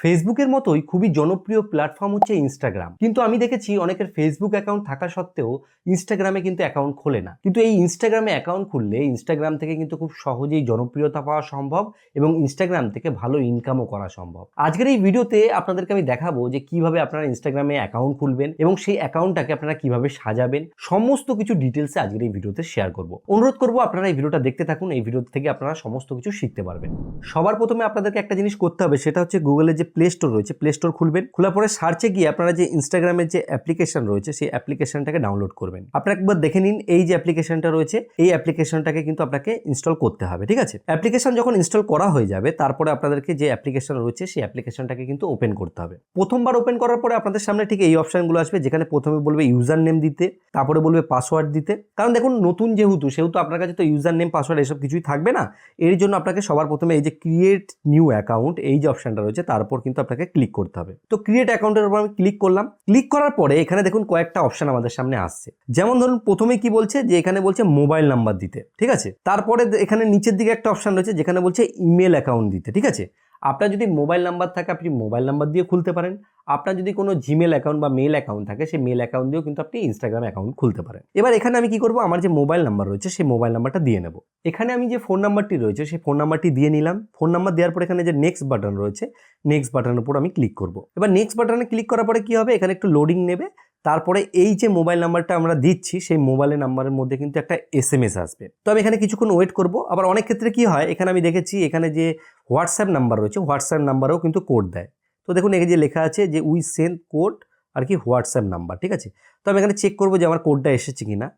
ফেসবুকের মতোই খুবই জনপ্রিয় প্ল্যাটফর্ম হচ্ছে ইনস্টাগ্রাম কিন্তু আমি দেখেছি অনেকের ফেসবুক অ্যাকাউন্ট থাকা সত্ত্বেও ইনস্টাগ্রামে কিন্তু অ্যাকাউন্ট খোলে না। কিন্তু এই ইনস্টাগ্রামে অ্যাকাউন্ট খুললে ইনস্টাগ্রাম থেকে কিন্তু খুব সহজেই জনপ্রিয়তা পাওয়া সম্ভব এবং ইনস্টাগ্রাম থেকে ভালো ইনকামও করা সম্ভব। আজকের এই ভিডিওতে আপনাদেরকে আমি দেখাবো যে কীভাবে আপনারা ইনস্টাগ্রামে অ্যাকাউন্ট খুলবেন এবং সেই অ্যাকাউন্টটাকে আপনারা কীভাবে সাজাবেন। সমস্ত কিছু ডিটেলসে আজকের এই ভিডিওতে শেয়ার করব। অনুরোধ করব আপনারা এই ভিডিওটা দেখতে থাকুন, এই ভিডিও থেকে আপনারা সমস্ত কিছু শিখতে পারবেন। সবার প্রথমে আপনাদেরকে একটা জিনিস করতে হবে, সেটা হচ্ছে গুগলে যে প্লে স্টোর রয়েছে প্লে স্টোর খুলবেন, খোলার পরে সার্চে গিয়ে আপনারা যে ইনস্টাগ্রামের যে অ্যাপ্লিকেশন রয়েছে, সেই অ্যাপ্লিকেশনটাকে ডাউনলোড করবেন। আপনারা একবার দেখে নিন এই যে অ্যাপ্লিকেশনটা রয়েছে, এই অ্যাপ্লিকেশনটাকে কিন্তু আপনাকে ইনস্টল করতে হবে, ঠিক আছে? অ্যাপ্লিকেশন যখন ইনস্টল করা হয়ে যাবে, তারপরে আপনাদেরকে যে অ্যাপ্লিকেশন রয়েছে, সেই অ্যাপ্লিকেশনটাকে কিন্তু ওপেন করতে হবে। প্রথমবার ওপেন করার পরে আপনাদের সামনে ঠিক এই অপশনগুলো আসবে, যেখানে প্রথমে বলবে ইউজার নেম দিতে, তারপরে বলবে পাসওয়ার্ড দিতে। কারণ দেখুন, নতুন যেহেতু, সেহেতু আপনার কাছে তো ইউজার নেম পাসওয়ার্ড এসব কিছুই থাকবে না। এর জন্য আপনাকে সবার প্রথমে এই যে ক্রিয়েট নিউ অ্যাকাউন্ট এই যে অপশনটা রয়েছে তার উপর কিন্তু আপনাকে ক্লিক করতে হবে। তো ক্রিয়েট অ্যাকাউন্টের উপর আমি ক্লিক করলাম। ক্লিক করার পরে এখানে দেখুন কয়েকটা অপশন আমাদের সামনে আসছে। যেমন ধরুন প্রথমে কি বলছে যে এখানে বলছে মোবাইল নাম্বার দিতে, ঠিক আছে? তারপরে এখানে নিচের দিকে একটা অপশন রয়েছে যেখানে বলছে ইমেল অ্যাকাউন্ট দিতে, ঠিক আছে? আপনার যদি মোবাইল নাম্বার থাকে, আপনি মোবাইল নাম্বার দিয়ে খুলতে পারেন। আপনার যদি কোনো জিমেল অ্যাকাউন্ট বা মেল অ্যাকাউন্ট থাকে, সেই মেল অ্যাকাউন্ট দিয়েও কিন্তু আপনি ইনস্টাগ্রাম অ্যাকাউন্ট খুলতে পারেন। এবার এখানে আমি কি করব? আমার যে মোবাইল নাম্বার রয়েছে, সেই মোবাইল নাম্বারটা দিয়ে নেব। এখানে আমি যে ফোন নাম্বারটি রয়েছে, সেই ফোন নাম্বারটি দিয়ে নিলাম। ফোন নাম্বার দেওয়ার পর এখানে যে নেক্সট বাটন রয়েছে নেক্সট বাটনের উপর আমি ক্লিক করব। এবার নেক্সট বাটনে ক্লিক করার পরে কি হবে? এখানে একটু লোডিং নেবে। তারপরে এই যে মোবাইল নাম্বারটা আমরা দিচ্ছি, সেই মোবাইলের নাম্বারের মধ্যে কিন্তু একটা এস এম এস আসবে। তো আমি এখানে কিছুক্ষণ ওয়েট করব। আবার অনেক ক্ষেত্রে কি হয়, এখানে আমি দেখেছি এখানে যে হোয়াটসঅ্যাপ নাম্বার রয়েছে হোয়াটসঅ্যাপ নাম্বারও কিন্তু কোড দেয়। তো দেখুন এখানে যে লেখা আছে যে উই সেন্ড কোড আর কি হোয়াটসঅ্যাপ নাম্বার ঠিক আছে? তো আমি এখানে চেক করব যে আমার কোডটা এসেছে কিনা।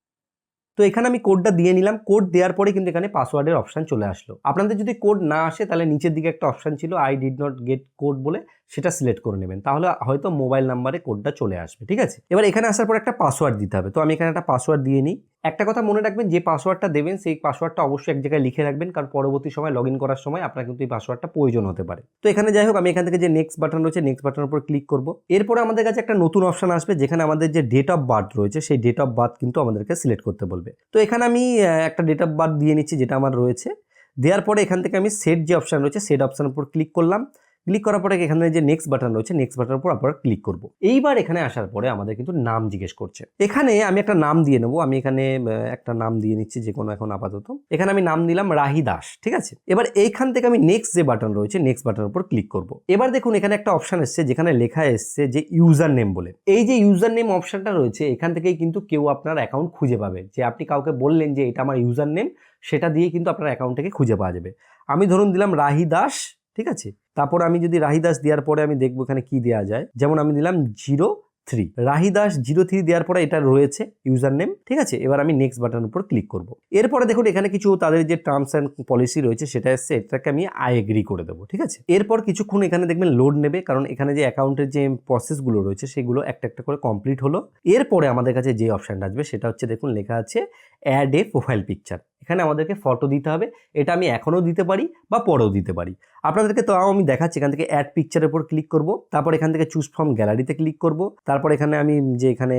তো এখানে আমি কোডটা দিয়ে নিলাম। কোড দেওয়ার পরে কিন্তু এখানে পাসওয়ার্ডের অপশান চলে আসলো। আপনাদের যদি কোড না আসে, তাহলে নিচের দিকে একটা অপশান ছিল I did not get code বলে, সেটা সিলেক্ট করে নেবেন। তাহলে হয়তো মোবাইল নাম্বারে কোডটা চলে আসবে, ঠিক আছে? এবার এখানে আসার পর একটা পাসওয়ার্ড দিতে হবে। তো আমি এখানে একটা পাসওয়ার্ড দিয়ে নিই। একটা কথা মনে রাখবেন, যে পাসওয়ার্ডটা দেবেন, সেই পাসওয়ার্ডটা অবশ্যই এক জায়গায় লিখে রাখবেন, কারণ পরবর্তী সময় লগ করার সময় আপনার কিন্তু এই পাসওয়ার্ডটা প্রয়োজন হতে পারে। তো এখানে যাই হোক, আমি এখান থেকে যে নেক্সট বাটন রয়েছে নেক্সট বাটনের উপর ক্লিক করব। এরপরে আমাদের কাছে একটা নতুন অপশন আসবে, যেখানে আমাদের যে ডেট অফ বার্থ রয়েছে, সেই ডেট অফ বার্থ কিন্তু আমাদেরকে সিলেক্ট করতে বলবে। তো এখানে আমি একটা ডেট অফ বার্থ দিয়ে নিচ্ছি, যেটা আমার রয়েছে। দেওয়ার পরে এখান থেকে আমি সেট যে অপশন রয়েছে সেট অপশনের উপর ক্লিক করলাম। ক্লিক করার পরে এখানে যে নেক্সট বাটন রয়েছে নেক্সট বাটনের উপর আবার ক্লিক করব। এইবার এখানে আসার পরে আমাদের কিন্তু নাম জিজ্ঞেস করছে। এখানে আমি একটা নাম দিয়ে নেব। আমি এখানে একটা নাম দিয়ে নিচ্ছি যে কোনো এখন আপাতত। এখানে আমি নাম দিলাম রাহি দাস, ঠিক আছে? এবার এইখান থেকে আমি নেক্সট যে বাটন রয়েছে নেক্সট বাটনের উপর ক্লিক করব। এবার দেখুন এখানে একটা অপশন এসছে যেখানে লেখা এসছে যে ইউজার নেম বলে। এই যে ইউজার নেম অপশনটা রয়েছে, এখান থেকেই কিন্তু কেউ আপনার অ্যাকাউন্ট খুঁজে পাবে। যে আপনি কাউকে বললেন যে এটা আমার ইউজার নেম সেটা দিয়ে কিন্তু আপনার অ্যাকাউন্টটাকে খুঁজে পাওয়া যাবে। আমি ধরুন দিলাম রাহি দাস ঠিক আছে? তারপর আমি যদি রাহি দাস দেওয়ার পরে আমি দেখব এখানে কি দেওয়া যায়। যেমন আমি দিলাম zero three. Rahi Das zero three দেওয়ার পরে এটা রয়েছে ইউজার নেম ঠিক আছে? এবার আমি নেক্সট বাটনের উপর ক্লিক করব। এরপরে দেখুন এখানে কিছু তাদের যে টার্মস অ্যান্ড পলিসি রয়েছে সেটা এসছে, এটাকে আমি আই এগ্রি করে দেবো, ঠিক আছে? এরপর কিছুক্ষণ এখানে দেখবেন লোড নেবে, কারণ এখানে যে অ্যাকাউন্টের যে প্রসেসগুলো রয়েছে সেগুলো একটা একটা করে কমপ্লিট হলো। এরপরে আমাদের কাছে যে অপশানটা আসবে সেটা হচ্ছে দেখুন লেখা আছে অ্যাড এ প্রোফাইল পিকচার এখানে আমাদেরকে ফটো দিতে হবে। এটা আমি এখনও দিতে পারি বা পরেও দিতে পারি। আপনাদেরকে তো আমি দেখাচ্ছি, এখান থেকে অ্যাড পিকচারের উপর ক্লিক করব। তারপর এখান থেকে চুজ ফ্রম গ্যালারিতে ক্লিক করব। তারপর এখানে আমি যে এখানে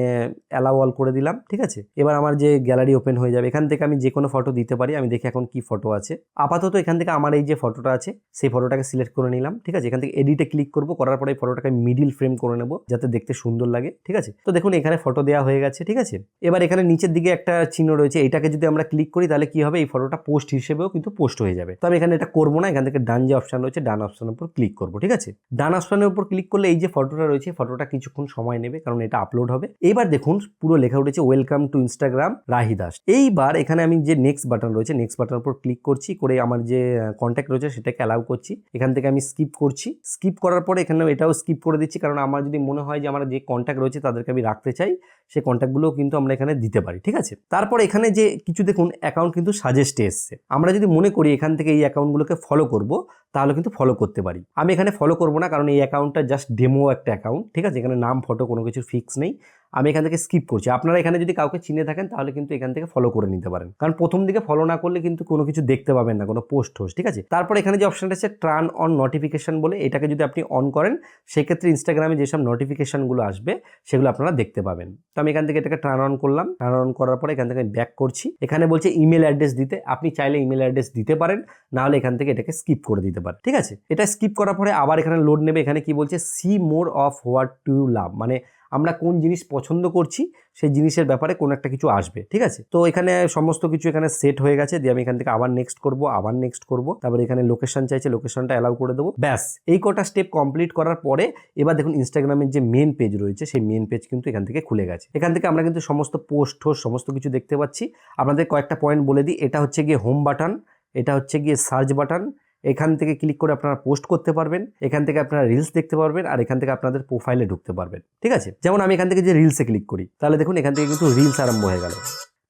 অ্যালাউ অল করে দিলাম, ঠিক আছে? এবার আমার যে গ্যালারি ওপেন হয়ে যাবে, এখান থেকে আমি যে কোনো ফটো দিতে পারি। আমি দেখি এখন কি ফটো আছে। আপাতত এখান থেকে আমার এই যে ফটোটা আছে, সেই ফটোটাকে সিলেক্ট করে নিলাম, ঠিক আছে? এখান থেকে এডিটে ক্লিক করব, করার পরে ফটোটাকে মিডিল ফ্রেম করে নেব, যাতে দেখতে সুন্দর লাগে, ঠিক আছে? তো দেখুন, এখানে ফটো দেওয়া হয়ে গেছে, ঠিক আছে? এবার এখানে নিচের দিকে একটা চিহ্ন রয়েছে এটাকে যদি আমরা ক্লিক করি, তাহলে কি হবে? এই ফটোটা পোস্ট হিসেবেও কিন্তু পোস্ট হয়ে যাবে। তো আমি এখানে এটা করব না, এখান থেকে ডান যে অপশন রয়েছে, ডান অপশনের উপর ক্লিক করব, ঠিক আছে? ডান অপশনের উপর ক্লিক করলে এই যে ফটোটা রয়েছে ফটোটা কিছুক্ষণ সময় নেবে, কারণ এটা আপলোড হবে। এইবার দেখুন, পুরো লেখা উঠেছে welcome to Instagram Rahi Das এইবার এখানে আমি যে নেক্সট বাটন রয়েছে নেক্সট বাটনের উপর ক্লিক করছি, করে আমার যে কন্ট্যাক্ট রয়েছে, সেটাকে অ্যালাউ করছি। এখান থেকে আমি স্কিপ করছি। স্কিপ করার পরে এখানে এটাও স্কিপ করে দিচ্ছি, কারণ আমার যদি মনে হয় যে আমার যে কন্ট্যাক্ট রয়েছে, তাদেরকে আমি রাখতে চাই সেই কন্ট্যাক্টগুলোও কিন্তু আমরা এখানে দিতে পারি, ঠিক আছে? তারপর এখানে যে কিছু দেখুন অ্যাকাউন্ট কিন্তু সাজেস্টে এসছে। আমরা যদি মনে করি এখান থেকে এই অ্যাকাউন্টগুলোকে ফলো করব তাহলে কিন্তু ফলো করতে পারি। আমি এখানে ফলো করব না, কারণ এই অ্যাকাউন্টটা জাস্ট ডেমো একটা অ্যাকাউন্ট ঠিক আছে? এখানে নাম ফটো কোনো কিছু ফিক্স নেই। আমি এখান থেকে স্কিপ করছি। আপনারা এখানে যদি কাউকে চিনে থাকেন, তাহলে কিন্তু এখান থেকে ফলো করে নিতে পারেন। কারণ প্রথম দিকে ফলো না করলে কিন্তু কোনো কিছু দেখতে পাবেন না, কোনো পোস্ট হোস্ট ঠিক আছে? তারপর এখানে যে অপশনটা আছে ট্রান অন নোটিফিকেশন বলে, এটাকে যদি আপনি অন করেন, সেক্ষেত্রে ইনস্টাগ্রামে যেসব নোটিফিকেশনগুলো আসবে, সেগুলো আপনারা দেখতে পাবেন। তো আমি এখান থেকে এটাকে ট্রান অন করলাম। ট্রান অন করার পরে এখান থেকে আমি ব্যাক করছি। এখানে বলছে ইমেল অ্যাড্রেস দিতে। আপনি চাইলে ইমেল অ্যাড্রেস দিতে পারেন, নাহলে এখান থেকে এটাকে স্কিপ করে দিতে নিতে পারে, ঠিক আছে? এটা স্কিপ করার পরে আবার এখানে লোড নেবে, এখানে কি বলছে see more of what to love মানে আমরা কোন জিনিস পছন্দ করছি, সেই জিনিসের ব্যাপারে কোনো একটা কিছু আসবে, ঠিক আছে? তো এখানে সমস্ত কিছু এখানে সেট হয়ে গেছে, দিয়ে আমি এখান থেকে আবার নেক্সট করব, আবার নেক্সট করব, তারপরে এখানে লোকেশন চাইছে লোকেশনটা অ্যালাউ করে দেবো। ব্যাস, এই কটা স্টেপ কমপ্লিট করার পরে এবার দেখুন ইনস্টাগ্রামের যে মেন পেজ রয়েছে, সেই মেন পেজ কিন্তু এখান থেকে খুলে গেছে। এখান থেকে আমরা কিন্তু সমস্ত পোস্ট টোস্ট সমস্ত কিছু দেখতে পাচ্ছি। আপনাদের কয়েকটা পয়েন্ট বলে দিই, এটা হচ্ছে গিয়ে হোম বাটন এটা হচ্ছে গিয়ে সার্চ বাটন এখান থেকে ক্লিক করে আপনারা পোস্ট করতে পারবেন, এখান থেকে আপনারা রিলস দেখতে পারবেন আর এখান থেকে আপনাদের প্রোফাইলে ঢুকতে পারবেন, ঠিক আছে? যেমন আমি এখান থেকে যে রিলসে ক্লিক করি, তাহলে দেখুন এখান থেকে কিন্তু রিলস আরম্ভ হয়ে গেল,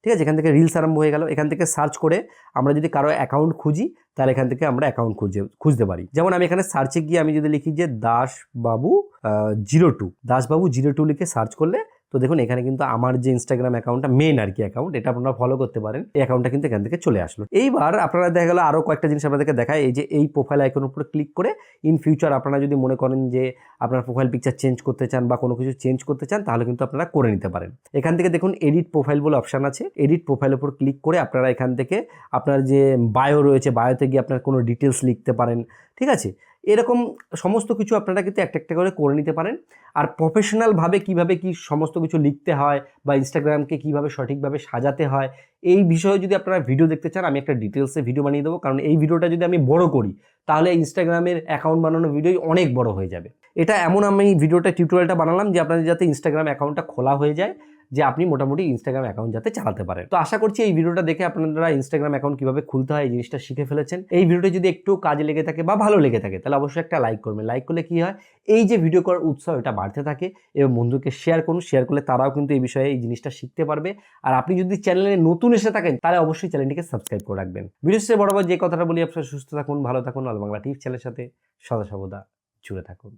ঠিক আছে? এখান থেকে রিলস আরম্ভ হয়ে গেল, এখান থেকে সার্চ করে আমরা যদি কারও অ্যাকাউন্ট খুঁজি, তাহলে এখান থেকে আমরা অ্যাকাউন্ট খুঁজে, খুঁজতে পারি। যেমন আমি এখানে সার্চে গিয়ে আমি যদি লিখি যে Dasbabu zero two Dasbabu zero two লিখে সার্চ করলে তো দেখুন, এখানে কিন্তু আমার যে ইনস্টাগ্রাম অ্যাকাউন্টটা মেন আর কি অ্যাকাউন্ট এটা আপনারা ফলো করতে পারেন। এই অ্যাকাউন্টটা কিন্তু এখান থেকে চলে আসলো। এইবার আপনারা দেখা গেলো আরও কয়েকটা জিনিস আপনাদেরকে দেখায়। এই যে এই প্রোফাইল আইকনের উপরে ক্লিক করে ইন ফিউচার আপনারা যদি মনে করেন যে আপনার প্রোফাইল পিকচার চেঞ্জ করতে চান বা কোনো কিছু চেঞ্জ করতে চান, তাহলে কিন্তু আপনারা করে নিতে পারেন। এখান থেকে দেখুন এডিট প্রোফাইল বলে অপশান আছে। এডিট প্রোফাইলের উপর ক্লিক করে আপনারা এখান থেকে আপনার যে বায়ো রয়েছে বায়োতে গিয়ে আপনার কোনো ডিটেলস লিখতে পারেন। ঠিক আছে? এরকম সমস্ত কিছু আপনারা কিন্তু একটা একটা করে করে নিতে পারেন। আর প্রফেশনালভাবে কীভাবে কি সমস্ত কিছু লিখতে হয় বা ইনস্টাগ্রামকে কীভাবে সঠিকভাবে সাজাতে হয়, এই বিষয়ে যদি আপনারা ভিডিও দেখতে চান, আমি একটা ডিটেলসে ভিডিও বানিয়ে দেবো। কারণ এই ভিডিওটা যদি আমি বড় করি, তাহলে ইনস্টাগ্রামের অ্যাকাউন্ট বানানো ভিডিও অনেক বড় হয়ে যাবে। এটা এমন আমি ভিডিওটা টিউটোরিয়ালটা বানালাম যে আপনাদের যাতে ইনস্টাগ্রাম অ্যাকাউন্টটা খোলা হয়ে যায়। যে আপনি মোটামুটি ইনস্টাগ্রাম অ্যাকাউন্ট যাতে চালাতে পারেন। তো আশা করছি এই ভিডিওটা দেখে আপনারা ইনস্টাগ্রাম অ্যাকাউন্ট কীভাবে খুলতে হয় এই জিনিসটা শিখে ফেলেছেন। এই ভিডিওটা যদি একটু কাজে লেগে থাকে বা ভালো লেগে থাকে, তাহলে অবশ্যই একটা লাইক করবেন। লাইক করলে কি হয়? এই যে ভিডিও করার উৎসাহ এটা বাড়তে থাকে এবং বন্ধুকে শেয়ার করুন। শেয়ার করলে তারাও কিন্তু এই বিষয়ে এই জিনিসটা শিখতে পারবে। আর আপনি যদি চ্যানেলে নতুন এসে থাকেন, তাহলে অবশ্যই চ্যানেলটিকে সাবস্ক্রাইব করে রাখবেন। ভিডিও শেষে বরাবর যে কথাটা বলি, আপনারা সুস্থ থাকুন, ভালো থাকুন। আল বাংলা টিভি চ্যানেলের সাথে সদা সর্বদা জুড়ে থাকুন।